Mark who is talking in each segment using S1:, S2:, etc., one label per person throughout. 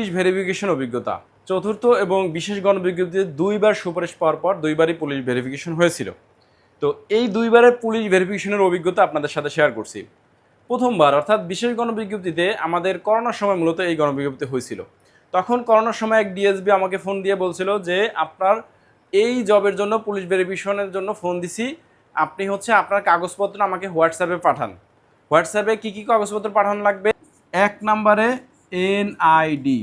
S1: Police verification অভিজ্ঞতা। চতুর্থ এবং বিশেষ গণবিজ্ঞপ্তিতে দুইবার সুপারিশ পাওয়ার পর দুইবারই পুলিশ ভেরিফিকেশন হয়েছিল। তো এই দুইবারের পুলিশ ভেরিফিকেশনের অভিজ্ঞতা আপনাদের সাথে শেয়ার করছি। প্রথমবার, অর্থাৎ বিশেষ গণবিজ্ঞপ্তিতে আমাদের করোনার সময় মূলত এই গণবিজ্ঞপ্তি হয়েছিল। তখন করোনার সময় এক ডিএসবি আমাকে ফোন দিয়ে বলছিল যে, আপনার এই জবের জন্য, পুলিশ ভেরিফিকেশনের জন্য ফোন দিছি। আপনি হচ্ছে আপনার কাগজপত্র আমাকে হোয়াটসঅ্যাপে পাঠান। হোয়াটসঅ্যাপে কী কী কাগজপত্র পাঠানো লাগবে? এক নম্বরে এনআইডি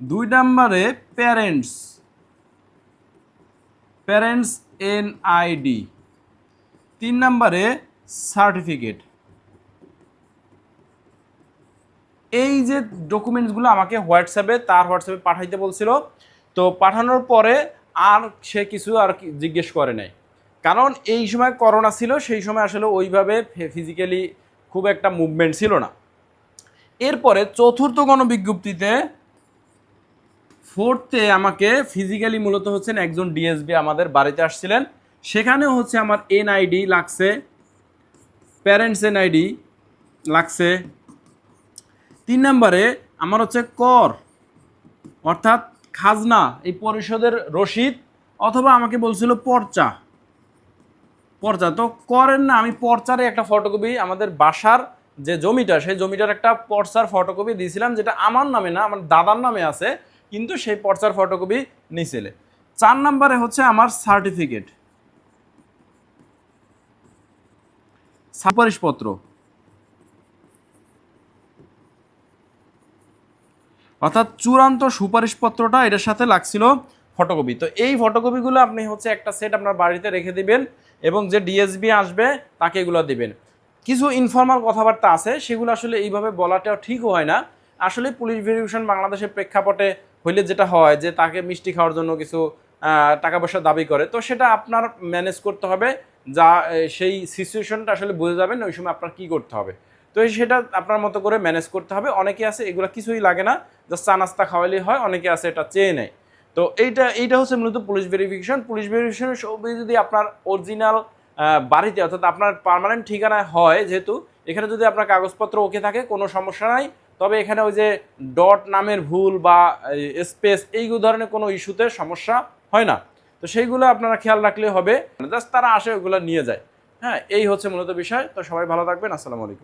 S1: দুই নম্বরে প্যারেন্টস প্যারেন্টস এনআইডি তিন নম্বরে সার্টিফিকেট এই যে ডকুমেন্টসগুলো আমাকে হোয়াটসঅ্যাপে তার হোয়াটসঅ্যাপে পাঠাইতে বলছিল, তো পাঠানোর পরে আর সে কিছু আর জিজ্ঞেস করে নাই। কারণ এই সময় করোনা ছিল, সেই সময় আসলে ওইভাবে ফিজিক্যালি খুব একটা মুভমেন্ট ছিল না। এরপরে চতুর্থ গণবিজ্ঞপ্তিতে ফোর্থে আমাকে ফিজিক্যালি মূলত হচ্ছেন একজন ডিএসবি আমাদের বাড়িতে আসছিলেন। সেখানেও হচ্ছে আমার এনআইডি লাগছে প্যারেন্টস এনআইডি লাগছে। তিন নম্বরে আমার হচ্ছে কর, অর্থাৎ খাজনা, এই পরিষদের রসিদ, অথবা আমাকে বলছিল পর্চা। পর্চা, তো করেন না, আমি পর্চারে একটা ফটোকপি আমাদের বাসার যে জমিটা, সেই জমিটার একটা পর্চার ফটোকপি দিয়েছিলাম, যেটা আমার নামে না, আমার দাদার নামে আছে, কিন্তু সেই পর্চার ফটোকপি নিছিলে চার নাম্বারে হচ্ছে আমার সার্টিফিকেট সুপারিশপত্র। অর্থাৎ চূড়ান্ত সুপারিশপত্রটা এটার সাথে লাগছিল ফটোকপি তো এই ফটোকপিগুলো আপনি হচ্ছে একটা সেট আপনার বাড়িতে রেখে দিবেন, এবং যে ডিএসবি আসবে, তাকে এগুলো দিবেন। কিছু ইনফর্মাল কথাবার্তা আছে, সেগুলো আসলে এইভাবে বলাটাও ঠিক হয় না। আসলে পুলিশ ভেরিফিকেশন বাংলাদেশের প্রেক্ষাপটে হইলে যেটা হয় যে, তাকে মিষ্টি খাওয়ার জন্য কিছু টাকা পয়সা দাবি করে। তো সেটা আপনার ম্যানেজ করতে হবে, যা সেই সিচুয়েশনটা আসলে বুঝে যাবেন ওই সময় আপনার কী করতে হবে। তো সেটা আপনার মতো করে ম্যানেজ করতে হবে। অনেকে আছে, এগুলো কিছুই লাগে না জাস্ট চা নাস্তা খাওয়ালেই হয়, অনেকে আছে এটা চেয়ে নেয়। তো এইটা এইটা হচ্ছে মূলত পুলিশ ভেরিফিকেশন পুলিশ ভেরিফিকেশনের সবই যদি আপনার অরিজিনাল বাড়িতে, অর্থাৎ আপনার পারমানেন্ট ঠিকানায় হয় যেহেতু, এখানে যদি আপনার কাগজপত্র ওকে থাকে, কোনো সমস্যা নাই। তবে এখানে ওই যে ডট নামের ভুল বা স্পেস এই ধরনের কোনো ইস্যুতে সমস্যা হয় না। তো সেইগুলো আপনারা খেয়াল রাখলে হবে। জাস্ট তারা আসে, ওগুলো নিয়ে যায়। হ্যাঁ এই হচ্ছে মূলত বিষয়। তো সবাই ভালো থাকবেন। আসসালামু আলাইকুম।